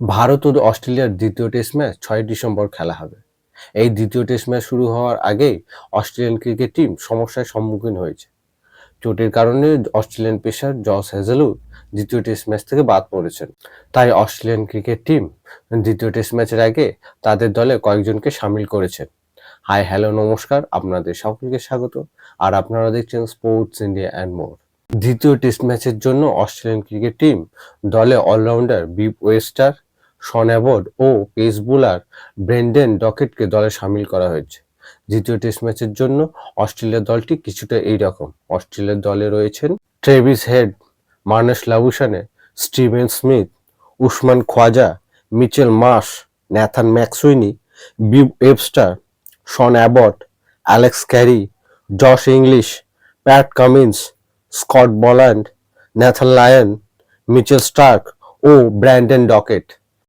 ভারত ও অস্ট্রেলিয়ার দ্বিতীয় test match ছয় ডিসেম্বর খেলা হবে। এই দ্বিতীয় টেস্ট ম্যাচ শুরু হওয়ার আগেই অস্ট্রেলিয়ান ক্রিকেট টিম সমস্যার সম্মুখীন হয়েছে। চোটের কারণে অস্ট্রেলিয়ান পেসার জস হ্যাজেলউড দ্বিতীয় টেস্ট ম্যাচ থেকে বাদ পড়েছেন। তাই অস্ট্রেলিয়ান ক্রিকেট টিম দ্বিতীয় টেস্ট ম্যাচের আগে তাদের দলে কয়েকজনকে সামিল করেছেন। হাই, হ্যালো, নমস্কার। আপনাদের সকলকে স্বাগত। আর আপনারা দেখছেন স্পোর্টস ইন্ডিয়া অ্যান্ড মোর। দ্বিতীয় টেস্ট ম্যাচের জন্য অস্ট্রেলিয়ান ক্রিকেট টিম দলে allrounder Beau Webster Sean Abbott ও পেস বোলার ব্রেন্ডেন ডকেটকে দলে সামিল করা হয়েছে। দ্বিতীয় টেস্ট ম্যাচের জন্য অস্ট্রেলিয়ার দলটি কিছুটা এই রকম অস্ট্রেলিয়ার দলে রয়েছেন Travis Head, Marnus Labuschagne Steven Smith, Usman Khawaja Mitchell Marsh Nathan McSweeney, Beau Webster, Sean Abbott, Alex Carey, Josh Inglis, Pat Cummins, Scott Boland, Nathan Lyon, Mitchell Starc ও ব্র্যান্ডেন ডকেট